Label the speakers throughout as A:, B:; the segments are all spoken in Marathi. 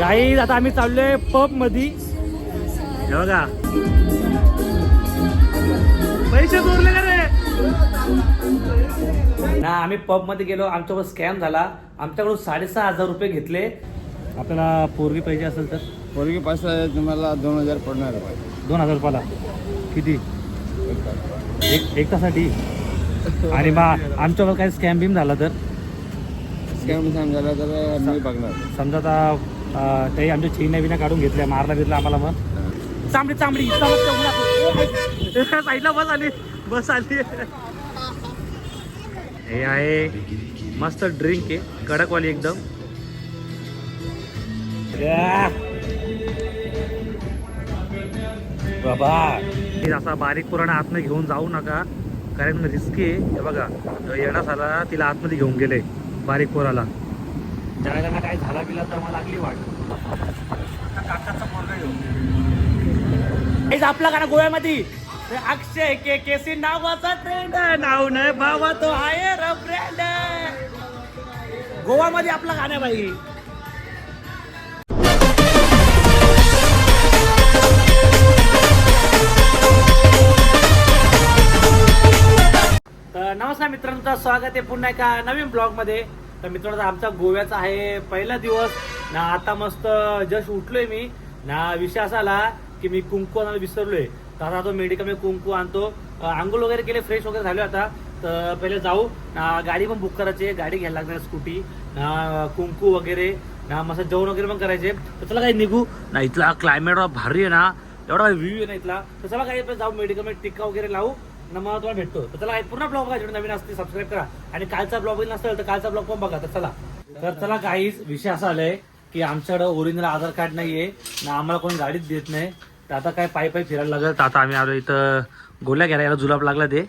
A: गाई आता आम्ही चाललोय पबमध्ये हे बघा. पैसे चोरले का रे? ना आम्ही पबमध्ये गेलो. आमच्यावर स्कॅम झाला. आमच्याकडून साडेसहा हजार रुपये घेतले. आपल्याला पोरगी पाहिजे असेल तर?
B: पोरगी पास तुम्हाला दोन हजार पडणार आहे.
A: दोन हजार रुपयाला? किती? एक एक तासाठी आणि बा आमच्यावर काही स्कॅम बिम झाला तर?
B: स्कॅम समजायला तर मी बघणार.
A: समजा आता अं, आमच्या चैना बिना काढून घेतल्या मारला बिरला आम्हाला मग. चांबडी चांबडी साईडला बस आली बस आली. हे आहे मस्त ड्रिंक आहे कडकवाली एकदम. बाबा हे असा बारीक पुराणा आतमध्ये घेऊन जाऊ नका कारण रिस्की आहे. हे बघा येणार झाला तिला आतमध्ये घेऊन गेले बारीक पोराला. त्याला काय झाला गेला तर मला लागली वाट. हेच आपला गाणं गोव्यामध्ये. अक्षय के केसी नावाचा ट्रेंड नाव नाही बाबा तो आहे र फ्रेंड गोवामध्ये आपलं गाणं आहे बाई. तर नमस्कार मित्रांचं स्वागत आहे पुन्हा एका नवीन ब्लॉगमध्ये तर मित्रांनो आमचा गोव्याचा आहे पहिला दिवस. ना आता मस्त जस्ट उठलोय मी. ना विषय असा आला. की मी कुंकू आणायला विसरलोय. तर आता तो मेडिकल कुंकू आणतो. आंघोळ वगैरे केले फ्रेश वगैरे झाले आता. तर पहिले जाऊ. गाडी पण बुक करायची आहे. गाडी घ्यायला लागणार स्कूटी कुंकू वगैरे. ना मस्त जेवण वगैरे पण करायचे. तर चला काही निघू. ना इथला क्लायमेट भारी आहे ना. एवढा व्ह्यू आहे ना इथला. तर चला काही जाऊ. मेडिकलमध्ये टिक्का वगैरे लावू. ना मला तुम्हाला भेटतो. तर चला पूर्ण ब्लॉग बघा. जेवढे नवीन असते सबस्क्राईब करा. आणि कालचा ब्लॉग नसेल तर कालचा ब्लॉग पण बघा. तर चला. तर चला काहीच विषय असा आलाय की आमच्याकडे ओरिजिनल आधार कार्ड नाहीये. ना आम्हाला कोण गाडीच देत नाही. तर आता काय पायी पायी फिरायला लागलं. तर आता आम्ही आलो इथं. गोल्या घ्यायला याला जुलाब लागला ते.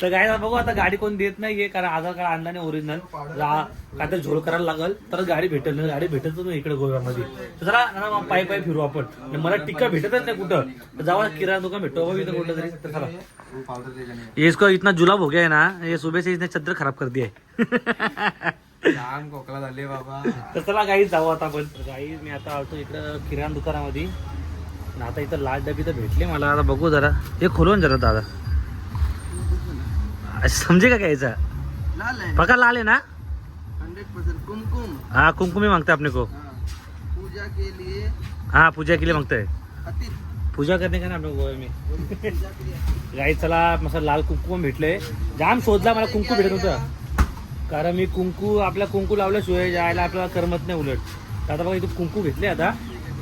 A: तर काय बघू आता गाडी कोण देत नाहीये कारण आधार कार्ड आणला नाही ओरिजिनल काय तर झोल करायला लागल. तर गाडी भेटेल नाही गाडी भेटतच नाही इकडे गोव्यामध्ये. तर जरा ना पायी पायी फिरू आपण. मला टिक्का भेटतच नाही कुठं. तर जावा किराणा दुकान भेटतो बाबा इथं कुठं तरी. तर चला. इसको इतना जुलाब हो गया है ना. ये सुबह से इसने चद्दर खराब कर दिया है.
B: लहान खोकला झाले बाबा.
A: तर चला काही जाऊ आता आपण. काही मी आता आलतो इकडं किराणा दुकानामध्ये. आणि आता इथं लाल डबी तर भेटले मला. आता बघू जरा. हे खोलून जरा दादा. समजे का घ्यायचा?
B: लाल है
A: पका लाल है ना?
B: कुमकुम.
A: हाँ कुमकुम मांगता है अपने को
B: पूजा के लिए
A: हाँ पूजा के लिए मांगता है पूजा करने का ना गोव्या में. गाई चला मस्त लाल कुंकुम भेटले जाम शोधला मला कुंकू भेटत होतं. कारण मी कुंकू आपल्या कुंकू लावल्याशिवाय जायला आपल्याला करमत नाही उलट. आता बघा इथे कुंकू भेटले आता.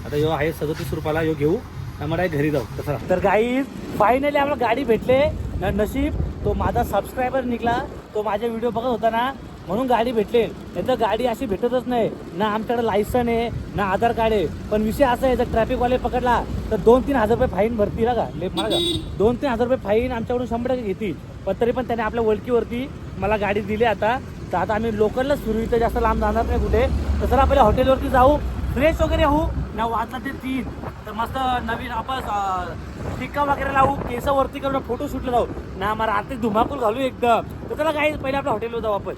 A: आता यो आहे सदतीस रुपयाला यो घेऊ. ना मला घरी जाऊ. तसा तर गाई फायनली आम्हाला गाडी भेटले. ना नशीब तो माझा सबस्क्रायबर निघला. तो माझे व्हिडिओ बघत होता ना म्हणून गाडी भेटले. नाही तर गाडी अशी भेटतच नाही. ना आमच्याकडे लायसन आहे ना आधार कार्ड आहे. पण विषय असा आहे जर ट्रॅफिकवाले पकडला तर दोन तीन हजार रुपये फाईन भरतील का लेप मागा दोन तीन हजार रुपये फाईन आमच्याकडून शंभर टक्के घेतील. पण तरी पण त्याने आपल्या ओळखीवरती मला गाडी दिली आता. तर आता आम्ही लोकललाच फिरू इथं जास्त लांब जाणार नाही कुठे. तर चला आपल्या हॉटेलवरती जाऊ. फ्रेश वगैरे होऊ. ना वाजला ते तीन. तर मस्त नवीन आपण टिक्का वगैरे लावू. केस वरती करून फोटो शूटला जाऊ. ना मला आता धुमाकूल घालू एकदम. तर चला काही पहिले आपल्या हॉटेलवर जाऊ आपण.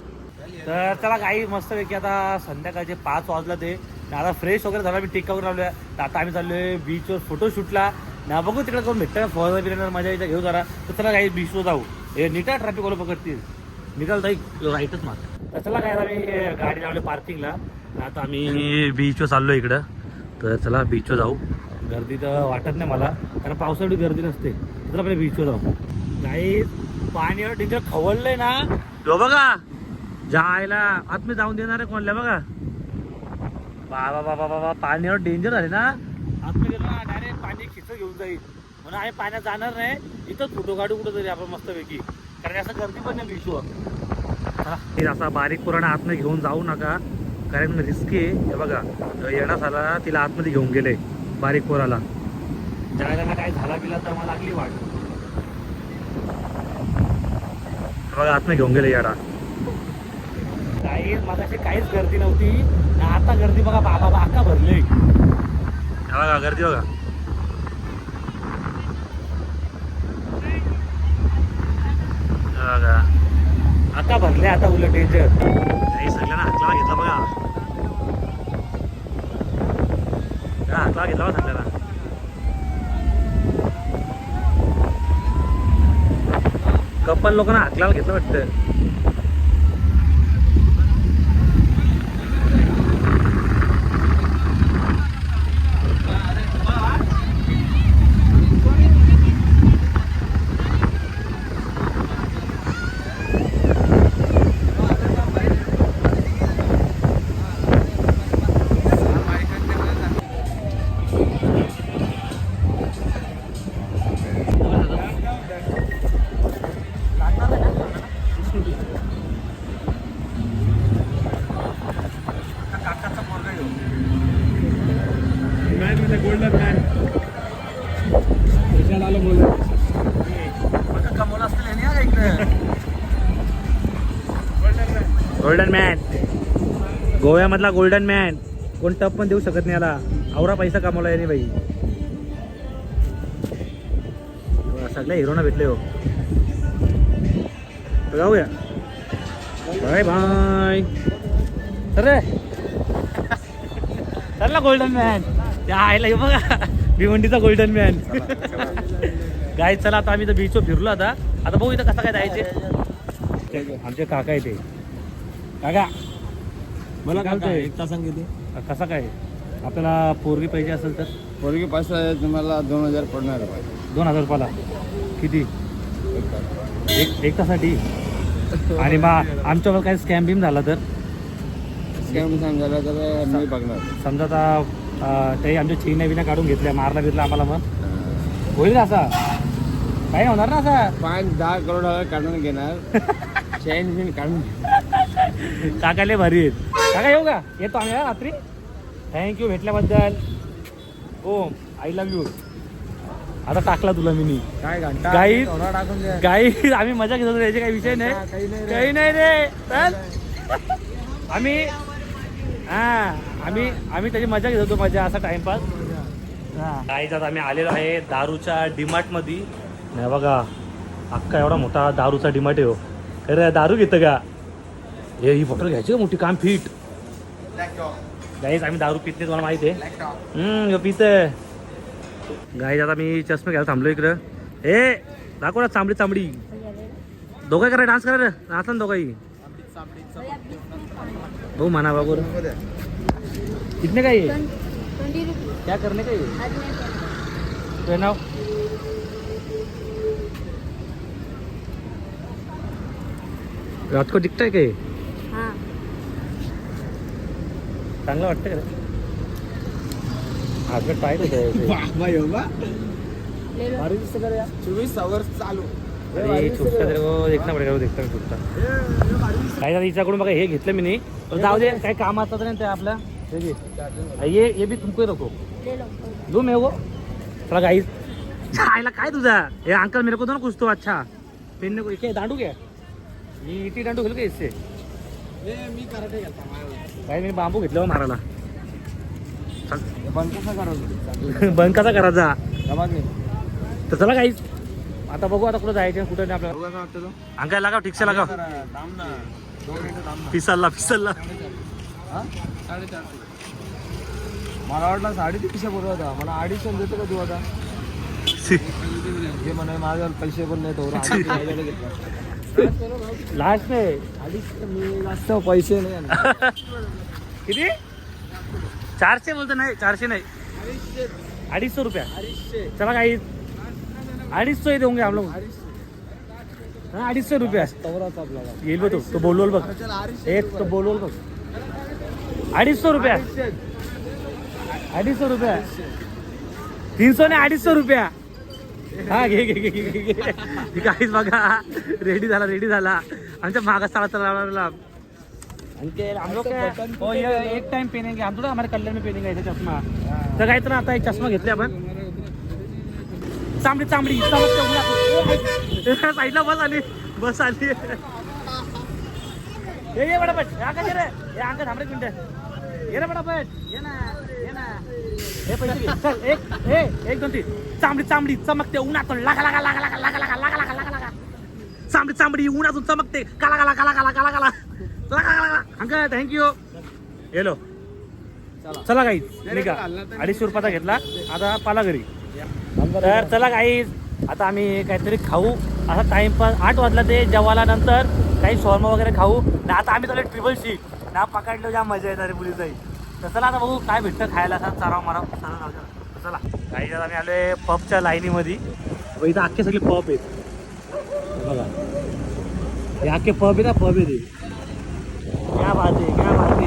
A: तर चला काही मस्त पैकी आता संध्याकाळचे पाच वाजला ते. आता फ्रेश वगैरे झाला मी टिक्का वगैरे लावलोय. तर आता आम्ही चाललोय बीचवर फोटो शूटला ना बघू तिकडे जाऊन भेटतं. फॉर बिर्याणी मजा इथं घेऊ जरा. तर चला काही बीचवर जाऊ. हे नीटा ट्रॅफिक वाला पकडतील. निकाल ताई राईटच मार तर चला काय आता मी गाडी लावली पार्किंगला. आता आम्ही बीचवर चाललो इकडं. तर चला बीचवर जाऊ. गर्दी तर वाटत नाही मला. कारण पावसाळी गर्दी नसते. तर आपल्या बीचवर जाऊ. नाही पाण्यावर तिथे खवळलंय ना. तो बघा. जायला. आतमध्ये जाऊन देणार आहे कोणल्या बघा. बाबा बाबा बाबा पाण्यावर डेंजर झाले ना. आतमध्ये गेलो ना डायरेक्ट पाणी खिच घेऊन जाईल. म्हणून आम्ही पाण्यात जाणार नाही. इथंच फोटो काढू कुठं तरी आपण मस्तपैकी. कारण असं गर्दी पण नाही बीचवर असा बारीक पुराणा आतमध्ये घेऊन जाऊ नका. कारण रिस्की आहे. हे बघा येणार झाला तिला आतमध्ये घेऊन गेले. बारीक पोराला. ज्याला काय झाला गेला तर मला लागली वाट. बघा आतमध्ये घेऊन गेले येडा. काही काहीच गर्दी नव्हती. आता गर्दी बघा बाबा बाका भरले. हे बघा गर्दी बघा. का भरले आता उलट डेंजर नाही सगळ्यांना हाकला घेतला बघा. हाकला घेतला सगळ्यांना. कपल लोकांना हातला घेतलं वाटतं.
B: गोल्डन मॅन
A: गोव्यामधला गोल्डन मॅन कोण टप पण देऊ शकत नाही याला. आवरा पैसा कमावला याने बाई. सगळ्या हिरोना भेटले हो. जाऊया. Bye bye. अरे चालला गोल्डन मॅन त्या आईला बघा. भिवंडीचा गोल्डन मॅन गाय चला आता आम्ही तर बीचवर फिरलो आता. आता बघू इथं कसं काय जायचे. आमचे काका आहे ते काका.
B: मला
A: काय?
B: एक तास सांगितले.
A: कसा काय? आपल्याला पोरगी पाहिजे असेल तर?
B: पोरगी पास तुम्हाला दोन हजार पडणार आहे. पाहिजे
A: दोन हजार रुपयाला? किती? एक एक तासाठी आणि मग आमच्यावर काही स्कॅम बिम झाला तर?
B: स्कॅम समजायला तर मी बघणार.
A: समजा आता अं, काही आमच्या चेन बिना काढून घेतल्या मारला बिरला आम्हाला मग? होईल का असा? काही होणार ना असा?
B: पाच दहा करोड काढून घेणार. चैन बिन काढून घेणार.
A: काकाले भारी आहेत. काका येऊ का? येतो आम्ही रात्री. थँक्यू भेटल्याबद्दल. ओम आय लव्ह यू आता टाकला तुला मी
B: काय
A: गाई- काही आम्ही मजा घेत होतो याचे काही विषय नाही
B: काही नाही रे.
A: आम्ही हा आम्ही आम्ही त्याची मजा घेत होतो मजा असा टाइमपास. काहीच आता आम्ही आलेलो आहे दारूच्या डिमार्टमध्ये नाही बघा अख्खा एवढा मोठा दारूचा डिमार्ट आहे हो. खरं दारू घेतं का? हे ही बॉटल घ्यायची का मोठी काम फिट गाईज आम्ही दारू पित नाही तुम्हाला माहिती आहे. हम्म पित गाईज आता मी चष्मा घ्यायला थांबलो इकडं. ए दाखव ना चांबडी चांबडी दोघं करा डान्स करा नाचला ना दोघंही. भाऊ म्हणा बाबू. कितने क्या? करने का ये
C: आज नहीं
A: तो नाव? रात को दिखता है ये
C: हाँ
A: चांगलं वाटतं का रे? हातगट टाईट होतं याचे.
B: बाबा योगा
C: ले लो
B: भारी दिसतं का रे यार? चोवीस आवर्स चालू.
A: अरे छुटका तेरे को देखना पडेगा वो देखता मी छुटका काय झालं हिच्याकडून बघा हे घेतलं मी नाही. पण जाऊ दे काही काम असतात नाही ते आपल्या हे. ये ये भी तुमको ही रखो
C: ले लो
A: दो मेरे को थोड़ा गाइस आईला काय तुझा? हे अंकल मेरे को दो ना कुछ तो अच्छा पेनने को क्या दांडू क्या मी इटी दांडू घेऊ का इससे काही मी बांबू घेतलं मारायला बंद कसा करायचा तर चला काही. आता बघू आता कुठं जायचं कुठं नाही आपल्याला.
B: अंकाय लागाव
A: ठीक लागाव.
B: फिसलला फिसलला मला वाटलं साडेतीनशे बोलवा मला अडीचशे देतो का तू आता? हे म्हणे माझ्या पैसे पण नाही तो घेतला.
A: लास्ट
B: अडीचशे मी जास्त पैसे नाही.
A: किती? चारशे बोलतो नाही चारशे नाही. अडीच सौ रुपया.
B: अडीचशे.
A: चला काही अडीच सौ ही देऊंगे हम लोग हाँ अडीच सौ रुपया येईल बघ तो तो बोलवल बघ.
B: अडीचशे
A: एक तो बोलवल बघ. अडीच सौ रुपया.
B: अडीचशे.
A: अडीच सौ रुपया. तीन सौ नाही अडीच सौ रुपया. हा घे घे घे घे घे. ही काहीच बघा. रेडी झाला रेडी झाला. आमच्या मागास चाला चला हो ये एक टाइम पहनेंगे हम थोड़ा हमारे कल्याण में पहनेंगे ऐसा चश्मा तर काय तर आता एक चष्मा घेतले आपण. चांबडी चांबडी. साईडला बस आली बस आली ये ये बडापट या का रे? हे अंक थांबरे मिनिट. ये रे बडापट ये ना ये ना. हे पैसे घे चल एक हे एक दोन तीन. चांबडी चांबडी चमकते उन्हातून लागा लागा लागा लागा लागा लागा लागा लागा लागा लागा. चांबडी चांबडी उन्हातून चमकते. काला काला काला काला काला काला. लागा लागा अंक थँक्यू हॅलो चला काही निघा. अडीचशे रुपयाचा घेतला. आता पाला घरी. तर चला काही आता आम्ही काहीतरी खाऊ. असा टाइमपास आठ वाजला ते जेवायला नंतर काही शॉर्मा वगैरे खाऊ. ना आता आम्ही चालू ट्रिपल शी ना पकडलं ज्या मजा येणार मुलीचाही तर चला आता बघू काय भेटतं खायला. असा चाराव माराव चला जाऊ चला. काही आम्ही आलोय पबच्या लाईनीमध्ये इथं अख्खे सगळे पब आहेत. बघा. हे अख्खे पब आहेत ना पब आहेत. क्या बात आहे क्या बात आहे.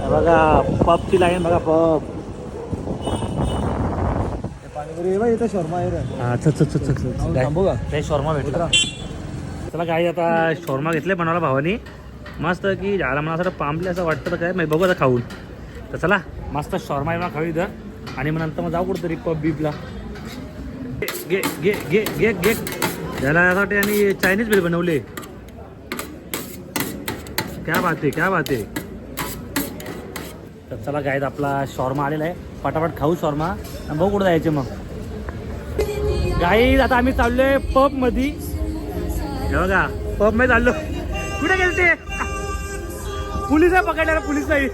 A: हे बघा पबची लाईन बघा पब
B: इथं शर्मा आहे
A: शॉर्मा भेटला. चला काही आता शॉर्मा घेतले बनवला भावानी. मस्त की झाला मला असं पांबले असं वाटतं तर काय? माहिती बघू आता खाऊन. तर चला मस्त शॉर्मा बिर्मा खाऊ इथं. आणि मग नंतर मग जाऊ कुठंतरी पब बीपला गे गे गे गे गे त्याला यासाठी आणि चायनीज बिल बनवले. क्या बात आहे क्या बात आहे. तर चला गायत आपला शॉर्मा आलेला आहे. पटापट खाऊ शॉर्मा. आणि बघू कुठं जायचे मग. गाई आता आम्ही चाललोय पबमध्ये बघा पबमध्ये चाललो. कुठे गेले ते पोलीस आहे पकडल्याला पोलीस नाही.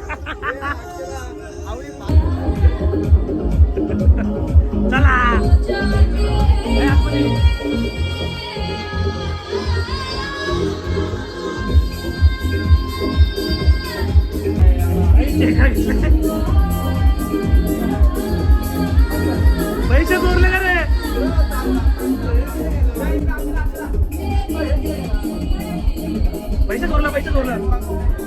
A: चला. पैसे चोरले का रे? पैसे चोरला पैसे चोरला.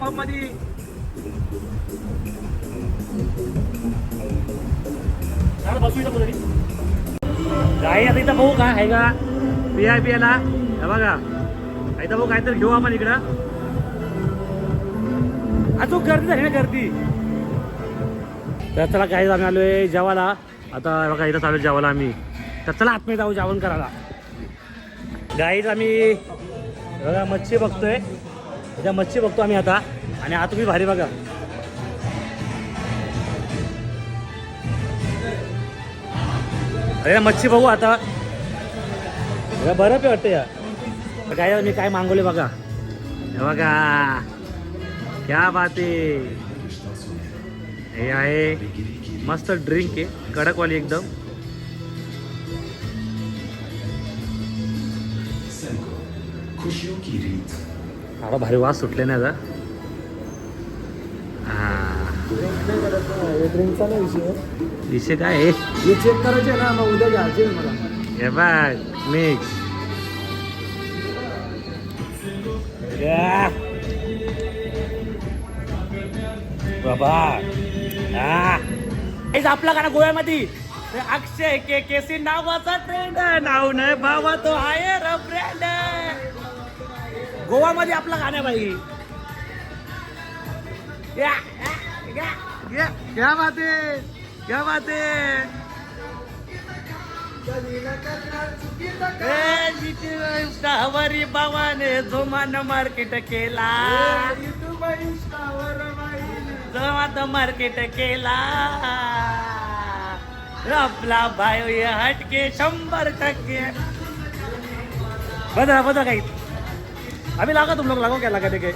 A: मध्ये. मध्ये बसू गाई आता इथं भाऊ काय आहे का. पी आय पी याला हे बघा. इथं भाऊ काहीतरी घेऊ आपण इकडं. अजून गर्दी झाली ना गर्दी. तर चला काही आम्ही आलोय जेवायला. आता बघा इथं चालू जेवायला आम्ही. तर चला आतमध्ये जाऊ जेवण करायला. गाईत आम्ही बघा मच्छी बघतोय. त्या मच्छी बघतो आम्ही आता. आणि आता तुम्ही भारी बघा. अरे मच्छी बघू आता. अरे बरं पे वाटतं या. काय मी काय मागवले बघा. बघा. क्या बात आहे. हे आहे. मस्त ड्रिंक आहे. कडकवाली एकदम. आता भारी वास सुटले नाही आता. हा.
B: विषय
A: विषय काय आहे?
B: हे चेक करायचे ना मग उद्या घ्यायचे मला.
A: हे बघ मिक्स बाबा. आपला गाणं गोव्यामध्ये? ते अक्षय के केसी नावाचा ट्रेंड नाव नाही बाबा तो आहे र ब्रँड गोवामध्ये आपलं गाणं आहे बाई. या, या, या, या. क्या बात आहे क्या बात आहे ए, जिथे इंस्टावरी बाबाने जोमान मार्केट केला. जोमात मार्केट केला. आपला भाई हटके शंभर टक्के. बदला बदला काही. आम्ही लागा तुम लोक लागो काय लागा ते काय?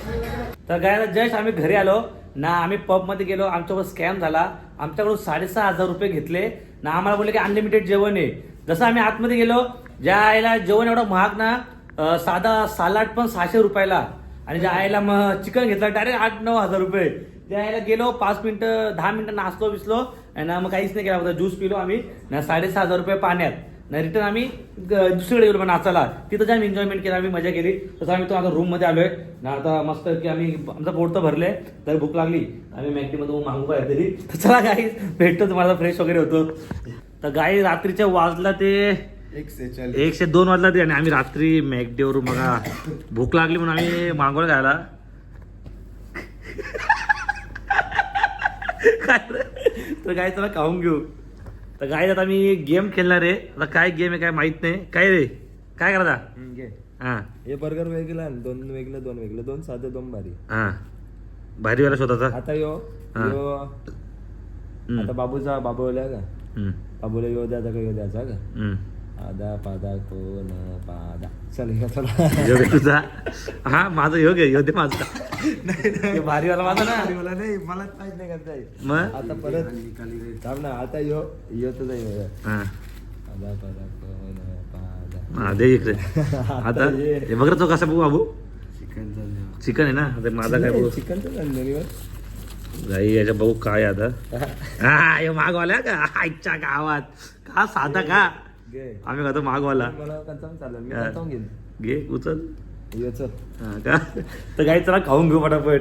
A: तर गायला जस्ट आम्ही घरी आलो. ना आम्ही पबमध्ये गेलो. आमच्यावर स्कॅम झाला. आमच्याकडून साडेसहा हजार रुपये घेतले. ना आम्हाला बोलले की अनलिमिटेड जेवण आहे. जसं आम्ही आतमध्ये गेलो ज्या आईला जेवण एवढं महाग ना साधा सालाड पण सहाशे रुपयाला. आणि ज्या आईला मग चिकन घेतलं डायरेक्ट आठ नऊ हजार रुपये. त्या आईला गेलो पाच मिनिटं दहा मिनिटं नाचलो विसलो आणि मग काहीच नाही केला फक्त ज्यूस पिलो आम्ही. ना साडेसहा हजार रुपये पाण्यात. ना रिटर्न आम्ही दुसरीकडे गेलो मग नाचायला. तिथं जाऊन एन्जॉयमेंट केलं आम्ही मजा केली. तसं आम्ही तो आता रूममध्ये आलोय. ना आता मस्त की आम्ही आमचा पोट तर भरले तर भूक लागली. आम्ही मॅगडी मध्ये मागू काय तरी तर चला गाई भेटतो तुम्हाला. फ्रेश वगैरे होतो. तर गाई रात्रीच्या वाजला ते एकशे दोन वाजला ते आणि आम्ही रात्री मॅगडीवरून बघा भूक लागली म्हणून आम्ही काय रे? तर काय चला खाऊन घेऊ. तर काय आता मी गेम खेळणार आहे. आता काय गेम आहे काय माहीत नाही. काय रे? काय करता
B: घे.
A: हा.
B: हे बर्गर वेगळं आणि दोन वेगळं दोन वेगळं. दोन साधे दोन भारी.
A: हा. भारीवाला शोधाचा
B: आता. यो
A: हा.
B: आता बाबूचा बाबू आला का?
A: हम्म,
B: बाबूला यो द्यायचा का यो द्यायचा का?
A: हम्म.
B: आदा पादा कोण पादा. चल हे चला
A: घे तुझा. हा माझं योग आहे ह्यो दे माझा. हे भारीवाला माझा ना?
B: मला नाही मला काहीच नाही करता.
A: मग?
B: आता परत थांब ना आता यो यो तुझा यो
A: हा. हा, दे इकडे. आता
B: ये.
A: हे बघ रे तो कसा बघू बाबू?
B: चिकन
A: चिकन आहे ना? आता माझा काय बघू?
B: चिकनचं चाललं
A: जाई याच्या बघू काय आता. हा. हे मागवाला का? आईच्या गावात. का साधा का? आम्ही खातो मागवाला. घे उचल.
B: यो चल.
A: हा का? तर काही चला खाऊन घेऊ फटाफट